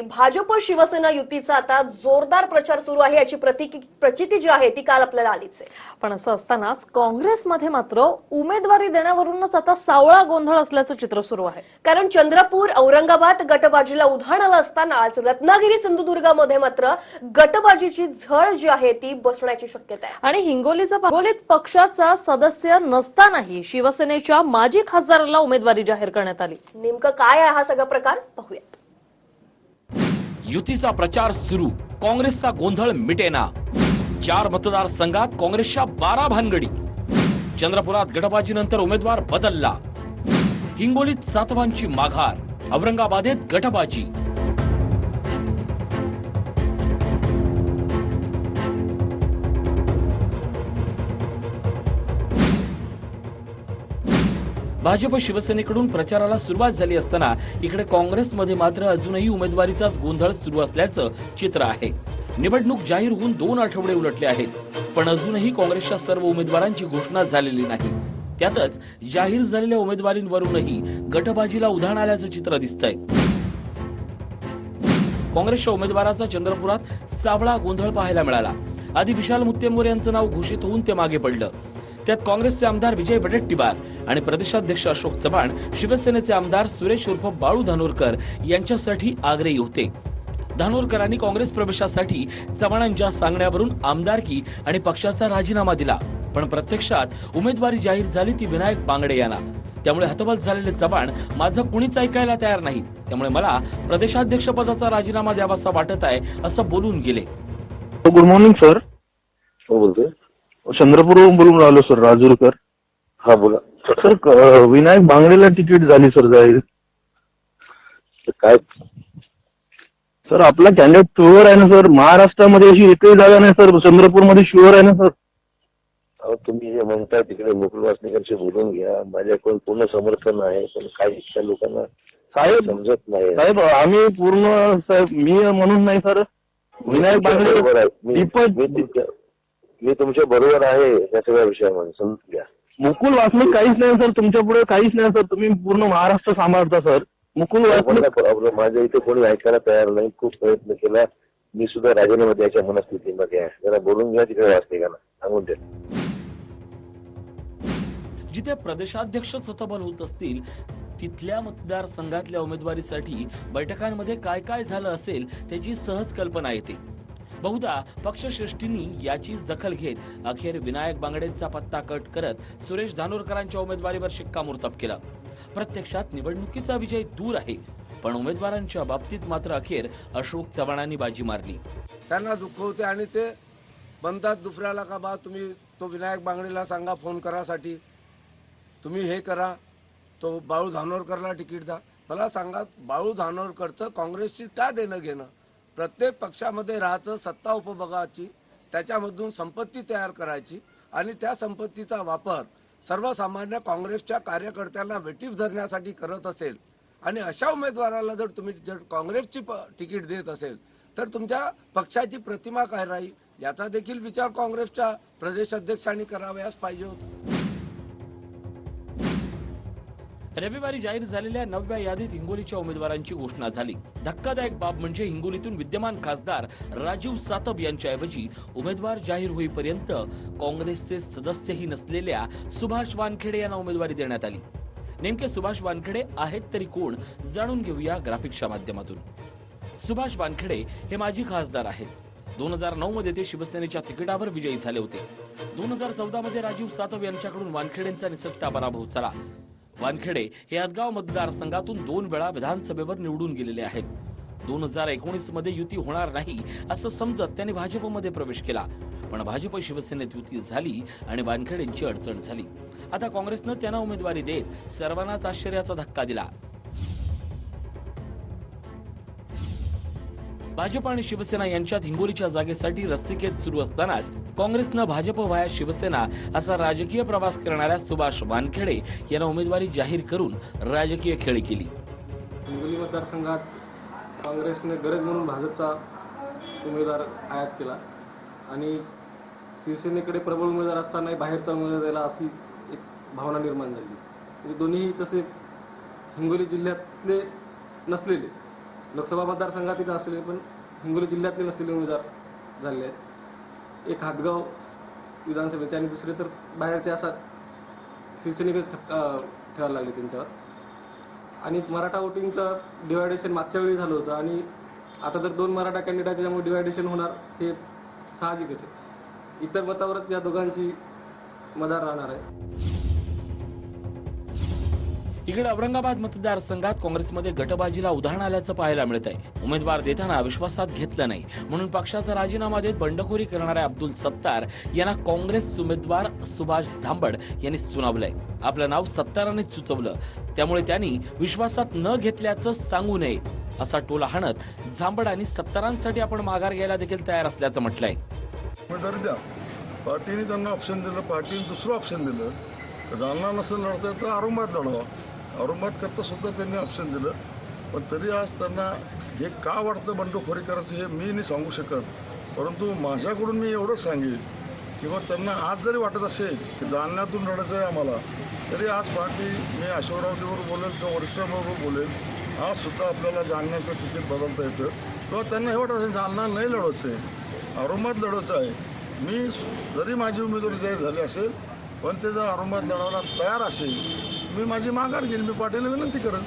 भाजप शिवसेना युतीचा आता जोरदार प्रचार सुरू आहे याची प्रतीक प्रचिती जी आहे ती काल आपल्याला आलीच आहे. पण असं असतानाच काँग्रेसमध्ये मात्र उमेदवारी देण्यावरूनच आता सावळा गोंधळ असल्याचं चित्र सुरू आहे. कारण चंद्रपूर औरंगाबाद गटबाजीला उधाण आलं असतानाच रत्नागिरी सिंधुदुर्गामध्ये मात्र गटबाजीची झळ जी आहे ती बसण्याची शक्यता आहे. आणि हिंगोलीचा हिंगोलीत पक्षाचा सदस्य नसतानाही शिवसेनेच्या माजी खासदाराला उमेदवारी जाहीर करण्यात आली. नेमकं काय आहे हा सगळा प्रकार? पाहूयात. युतीचा प्रचार सुरू. काँग्रेसचा गोंधळ मिटेना. चार मतदारसंघात काँग्रेसच्या बारा भानगडी. चंद्रपुरात गटबाजीनंतर उमेदवार बदलला. हिंगोलीत सातवांची माघार. औरंगाबादेत गटबाजी. भाजप शिवसेनेकडून प्रचाराला सुरुवात झाली असताना इकडे काँग्रेसमध्ये मात्र अजूनही उमेदवारीचाच गोंधळ सुरू असल्याचं चित्र आहे. निवडणूक जाहीर होऊन दोन आठवडे उलटले आहेत पण अजूनही काँग्रेसच्या सर्व उमेदवारांची घोषणा झालेली नाही. त्यातच जाहीर झालेल्या उमेदवारींवरूनही गटबाजीला उधाण आल्याचं चित्र दिसतंय. काँग्रेसच्या उमेदवाराचा चंद्रपुरात सावळा गोंधळ पाहायला मिळाला. आधी विशाल मुत्तेमोर यांचं नाव घोषित होऊन ते मागे पडलं. त्यात काँग्रेसचे आमदार विजय वडेट्टीवार आणि प्रदेशाध्यक्ष अशोक चव्हाण शिवसेनेचे आमदार सुरेश उर्फ बाळू धानोरकर यांच्यासाठी आग्रही होते. धानोरकरांनी काँग्रेस प्रवेशासाठी चव्हाणांच्या सांगण्यावरून आमदारकी आणि पक्षाचा राजीनामा दिला. पण प्रत्यक्षात उमेदवारी जाहीर झाली ती विनायक बांगडे यांना. त्यामुळे हतबल झालेले चव्हाण माझं कुणीच ऐकायला तयार नाही. त्यामुळे मला प्रदेशाध्यक्ष पदाचा राजीनामा द्यावासा वाटत आहे असं बोलून गेले. गुड मॉर्निंग सर बोलतोय. चंद्रपूरहून बोलून राहिलो सर राजूरकर. हा बोला. सर क- विनायक बांगडेला तिकीट झाली सर जाहीर. तर काय? सर आपला कॅन्डिडेट शुअर आहे ना सर? महाराष्ट्रामध्ये अशी एकही जागा नाही सर. चंद्रपूरमध्ये शुअर आहे ना सर? अहो तुम्ही जे म्हणताय तिकडे मुकुल वासनिकांशी बोलून घ्या. माझ्याकडून पूर्ण समर्थन आहे पण काही इथल्या लोकांना साहेब समजत नाही. साहेब आम्ही पूर्ण साहेब मी म्हणून नाही सर. विनायक तुमच्या बरोबर आहे. बांगडे मी दीपक मी तुमच्या मी तुमच्या बरोबर आहे या सगळ्या विषयामध्ये समजून घ्या. मुकुल वासनिक काहीच नाही सर तुमच्यापुढे काहीच नाही सर तुम्ही पूर्ण महाराष्ट्र सांभाळता सर. मुकुल वासनिक प्रॉब्लेम माझ्या इथे कोणी ऐकायला तयार नाही खूप प्रयत्न केला. मी सुद्धा राजीनामा द्यायच्या मनस्थितीमध्ये आहे. जरा बोलून घ्या तिकडे वासनिकांना सांगून द्या. जिथे प्रदेशाध्यक्षच हतबल होत असतील तिथल्या मतदारसंघातल्या उमेदवारीसाठी बैठकांमध्ये काय काय झालं असेल त्याची सहज कल्पना येते. बहुधा पक्षश्रेष्ठींनी याचीच दखल घेत अखेर विनायक बांगडेंचा पत्ता कट करत सुरेश धानोरकरांच्या उमेदवारीवर शिक्कामोर्तब केलं. प्रत्यक्षात निवडणुकीचा विजय दूर आहे पण उमेदवारांच्या बाबतीत मात्र अखेर अशोक चव्हाणांनी बाजी मारली. त्यांना दुःख होते आणि ते म्हणतात दुसऱ्याला का बा तुम्ही तो विनायक बांगडेला सांगा फोन करासाठी तुम्ही हे करा तो बाळू धानोरकरला तिकीट द्या. मला सांगा बाळू धानोरकरचं काँग्रेसची का देणं घेणं प्रत्येक पक्षामध्ये राहायचं सत्ता उपभोगाची त्याच्यामधून संपत्ती तयार करायची आणि त्या संपत्तीचा वापर सर्वसामान्य काँग्रेसच्या कार्यकर्त्यांना वेटीस धरण्यासाठी करत असेल आणि अशा उमेदवाराला जर तुम्ही जर काँग्रेसची प- तिकीट देत असेल तर तुमच्या पक्षाची प्रतिमा काय राहील? याचा देखील विचार काँग्रेसच्या प्रदेश अध्यक्षांनी करावयास पाहिजे होता. रविवारी जाहीर झालेल्या नवव्या यादीत हिंगोलीच्या उमेदवारांची घोषणा झाली. धक्कादायक बाब म्हणजे हिंगोलीतून विद्यमान खासदार राजीव सातव यांच्याऐवजी उमेदवार जाहीर होईपर्यंत काँग्रेसचे सदस्यही नसलेल्या सुभाष वानखेडे यांना उमेदवारी देण्यात आली. नेमके सुभाष वानखेडे आहेत तरी कोण जाणून घेऊया ग्राफिक्सच्या माध्यमातून. सुभाष वानखेडे हे माजी खासदार आहेत. दोन हजार नऊ मध्ये ते शिवसेनेच्या तिकिटावर विजयी झाले होते. दोन हजार चौदा मध्ये राजीव सातव यांच्याकडून वानखेडेंचा निसटता पराभव झाला. वानखेडे हे हदगाव मतदारसंघातून दोन वेळा विधानसभेवर निवडून गेलेले आहेत. दोन हजार एकोणीसमध्ये युती होणार नाही असं समजत त्यांनी भाजपमध्ये प्रवेश केला. पण भाजप शिवसेनेत युती झाली आणि वानखेडेंची अडचण झाली. आता काँग्रेसनं त्यांना उमेदवारी देत सर्वांनाच आश्चर्याचा धक्का दिला. भाजप आणि शिवसेना यांच्यात हिंगोलीच्या जागेसाठी रस्तिकेत सुरू असतानाच काँग्रेसनं भाजप व्हाया शिवसेना असा राजकीय प्रवास करणाऱ्या सुभाष वानखेडे यांना उमेदवारी जाहीर करून राजकीय खेळी केली. हिंगोली मतदारसंघात काँग्रेसने गरज म्हणून भाजपचा उमेदवार आयात केला आणि शिवसेनेकडे प्रबळ उमेदवार असतानाही बाहेरचा उमेदवार द्यायला अशी एक भावना निर्माण झाली. म्हणजे दोन्ही तसे हिंगोली जिल्ह्यातले नसलेले लोकसभा मतदारसंघात असलेले पण हिंगोली जिल्ह्यातले नसलेले उमेदवार झाले आहेत. एक हातगाव विधानसभेचे आणि दुसरे तर बाहेरचे असा शिवसैनिकच थप- ठेवायला लागले त्यांच्यावर. आणि मराठा वोटिंगचं डिवायडेशन मागच्या वेळी झालं होतं आणि आता जर दोन मराठा कॅन्डिडेट आहेत त्यामुळे डिवायडेशन होणार हे साहजिकच आहे. इतर मतावरच या दोघांची मदार राहणार आहे. इकडे औरंगाबाद मतदारसंघात काँग्रेसमध्ये गटबाजीला उदाहरण आल्याचं पाहायला मिळत आहे उमेदवार देताना विश्वासात घेतलं नाही. म्हणून पक्षाचा राजीनामा देत बंडखोरी करणाऱ्या अब्दुल सत्तार यांना काँग्रेस उमेदवार सुभाष झांबड यांनी सुनावलंय. आपलं नाव सत्तारानेच सुचवलं. त्यामुळे त्यांनी विश्वासात न घेतल्याचं सांगू नये असा टोला हाणत झांबड आणि सत्तारांसाठी आपण माघार घ्यायला देखील तयार असल्याचं म्हटलंय. पार्टीने त्यांना ऑप्शन दिलं पार्टीने दुसरं ऑप्शन दिलं. जालना नसेल लढतं तर औरंगाबाद लढवा. औरंगाबादकरता सुद्धा त्यांनी ऑप्शन दिलं. पण तरी आज त्यांना हे का वाटतं बंडखोरी करायचं हे मी नाही सांगू शकत. परंतु माझ्याकडून मी एवढंच सांगेन किंवा त्यांना आज जरी वाटत असेल की जालन्यातून लढायचं आहे आम्हाला तरी आज पार्टी मी अशोकरावजीवर बोलेल किंवा वरिष्ठांबरोबर बोलेल. आज सुद्धा आपल्याला जालन्याचं तिकीट बदलता येतं. किंवा त्यांना हे वाटत असेल जालना नाही लढवायचं आहे औरंगाबाद लढवायचं आहे मी जरी माझी उमेदवारी जाहीर झाली असेल पण ते जर औरंगाबाद लढवायला तयार असेल मी माझी माघार घेईन मी पाटील विनंती करेन.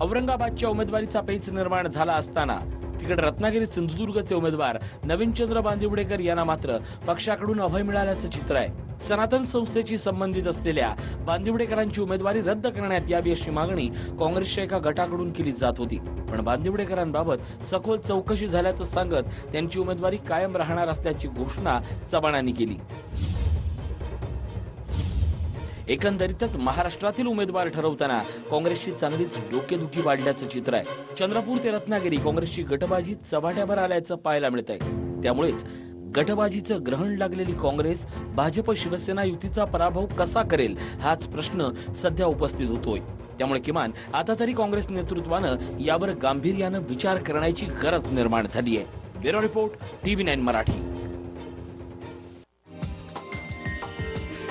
औरंगाबादच्या उमेदवारीचा पेच निर्माण झाला असताना तिकडे रत्नागिरी सिंधुदुर्गचे उमेदवार नवीनचंद्र बांदिवडेकर यांना मात्र पक्षाकडून अभय मिळाल्याचं चित्र आहे. सनातन संस्थेची संबंधित असलेल्या बांदिवडेकरांची उमेदवारी रद्द करण्यात यावी अशी मागणी काँग्रेसच्या एका गटाकडून केली जात होती. पण बांदिवडेकरांबाबत सखोल चौकशी झाल्याचं सांगत त्यांची उमेदवारी कायम राहणार असल्याची घोषणा चव्हाणांनी केली. एकंदरीतच महाराष्ट्रातील उमेदवार ठरवताना काँग्रेसची चांगलीच डोकेदुखी वाढल्याचं चित्र आहे. चंद्रपूर ते रत्नागिरी काँग्रेसची गटबाजी चव्हाट्यावर आल्याचं पाहायला मिळत आहे त्यामुळेच गटबाजीचं ग्रहण लागलेली काँग्रेस भाजप शिवसेना युतीचा पराभव कसा करेल हाच प्रश्न सध्या उपस्थित होतोय. त्यामुळे किमान आता तरी काँग्रेस नेतृत्वानं यावर गांभीर्यानं विचार करण्याची गरज निर्माण झाली आहे bureau report TV nine Marathi.